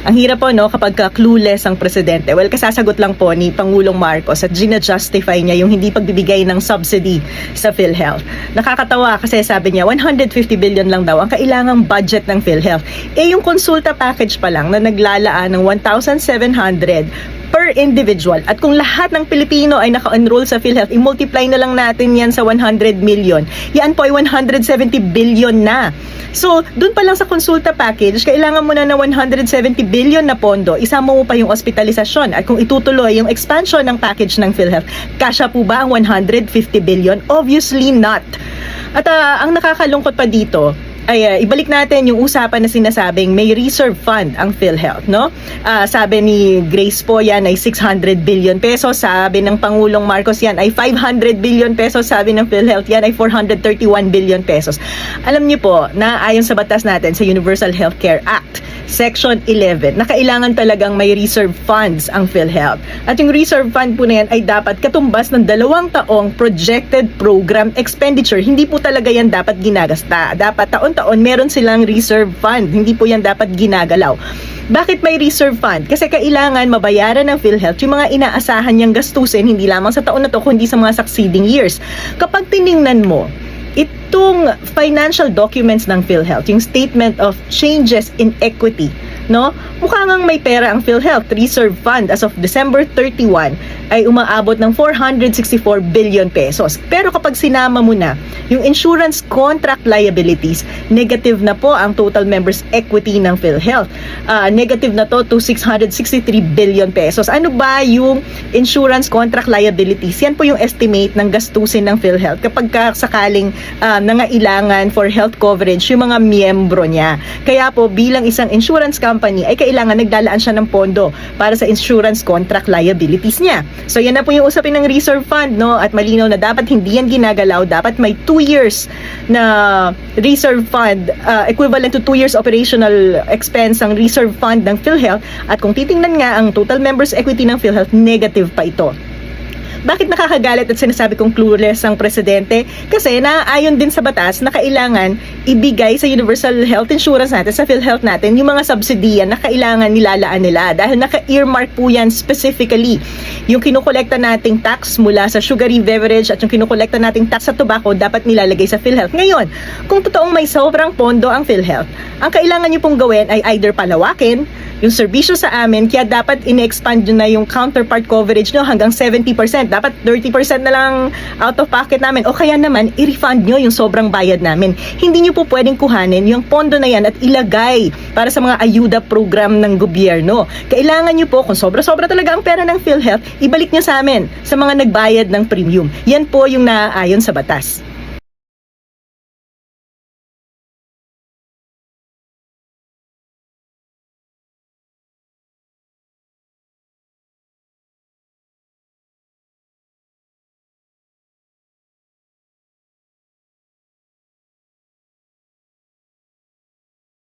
Ang hirap po no kapag ka clueless ang presidente. Well, kasasagot lang po ni Pangulong Marcos at gina-justify niya yung hindi pagbibigay ng subsidy sa PhilHealth. Nakakatawa kasi sabi niya 150 billion lang daw ang kailangang budget ng PhilHealth. Eh yung konsulta package pa lang na naglalaan ng 1,700 per individual. At kung lahat ng Pilipino ay naka-enroll sa PhilHealth, i-multiply na lang natin yan sa 100 million. Yan po ay 170 billion na. So, dun pa lang sa konsulta package, kailangan mo na ng 170 billion na pondo. Isama mo pa yung hospitalisasyon. At kung itutuloy yung expansion ng package ng PhilHealth, kasya po ba ang 150 billion? Obviously not. At ah, ang nakakalungkot pa dito, ay ah, ibalik natin yung usapan na sinasabing may reserve fund ang PhilHealth, no? Ah, sabi ni Grace po yan ay 600 billion pesos, sabi ng Pangulong Marcos yan ay 500 billion pesos, sabi ng PhilHealth yan ay 431 billion pesos. Alam niyo po na ayon sa batas natin sa Universal Healthcare Act, Section 11, na kailangan talagang may reserve funds ang PhilHealth. At yung reserve fund po na yan ay dapat katumbas ng dalawang taong projected program expenditure. Hindi po talaga yan dapat ginagasta. Dapat taon-taon meron silang reserve fund. Hindi po yan dapat ginagalaw. Bakit may reserve fund? Kasi kailangan mabayaran ng PhilHealth yung mga inaasahan niyang gastusin hindi lamang sa taon na to kundi sa mga succeeding years. Kapag tiningnan mo, itong financial documents ng PhilHealth, yung statement of changes in equity, no? Mukha ngang may pera ang PhilHealth Reserve Fund as of December 31 ay umaabot ng 464 billion pesos. Pero kapag sinama mo na yung insurance contract liabilities, negative na po ang total members equity ng PhilHealth. Ah, negative na to to 663 billion pesos. Ano ba yung insurance contract liabilities? Yan po yung estimate ng gastusin ng PhilHealth kapag ka sakaling ah, nangailangan for health coverage yung mga miyembro niya. Kaya po bilang isang insurance company ay kailangan naglalaan siya ng pondo para sa insurance contract liabilities niya. So yan na po yung usapin ng reserve fund no at malinaw na dapat hindi yan ginagalaw, dapat may 2 years na reserve fund ah, equivalent to 2 years operational expense ang reserve fund ng PhilHealth at kung titingnan nga ang total members equity ng PhilHealth negative pa ito. Bakit nakakagalit at sinasabi kong clueless ang presidente? Kasi naaayon din sa batas na kailangan ibigay sa Universal Health Insurance natin, sa PhilHealth natin, yung mga subsidiyan na kailangan nilalaan nila. Dahil naka-earmark po yan specifically. Yung kinukolekta nating tax mula sa sugary beverage at yung kinukolekta nating tax sa tobacco dapat nilalagay sa PhilHealth. Ngayon, kung totoong may sobrang pondo ang PhilHealth, ang kailangan nyo pong gawin ay either palawakin yung serbisyo sa amin, kaya dapat in-expand nyo na yung counterpart coverage nyo hanggang 70%. Dapat 30% na lang out of pocket namin. O kaya naman, i-refund nyo yung sobrang bayad namin. Hindi nyo po pwedeng kuhanin yung pondo na yan at ilagay para sa mga ayuda program ng gobyerno. Kailangan nyo po, kung sobra-sobra talaga ang pera ng PhilHealth, ibalik nyo sa amin, sa mga nagbayad ng premium. Yan po yung naaayon sa batas.